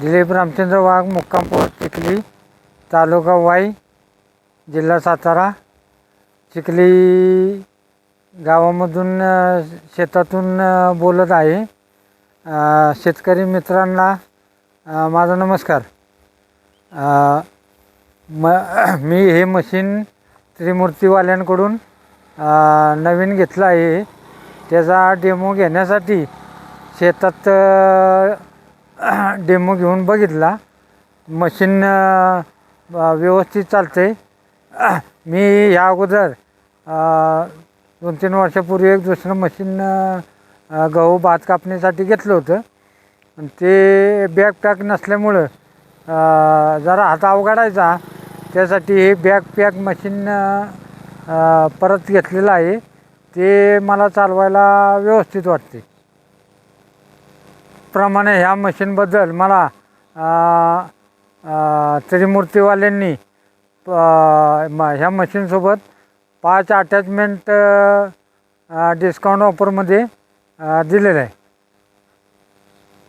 दिलीप रामचंद्र वाघ मुक्काम पोस्ट चिखली तालुका वाई जिल्हा सातारा. चिखली गावामधून शेतातून बोलत आहे. शेतकरी मित्रांना माझा नमस्कार. म मी हे मशीन त्रिमूर्तीवाल्यांकडून नवीन घेतलं आहे. त्याचा डेमो घेण्यासाठी शेतात डेमो घेऊन बघितला. मशीन व्यवस्थित चालते मी ह्या अगोदर दोन तीन वर्षापूर्वी एक दुसरं मशीन गहू भात कापण्यासाठी घेतलं होतं. आणि ते बॅग पॅक नसल्यामुळं जरा हात अवघडायचा. त्यासाठी हे बॅग पॅक मशीन परत घेतलेलं आहे. ते मला चालवायला व्यवस्थित वाटते प्रमाणे ह्या मशीनबद्दल मला त्रिमूर्तीवाल्यांनी प- म- ह्या मशीनसोबत पाच अटॅचमेंट डिस्काउंट ऑफरमध्ये दिलेलं आहे.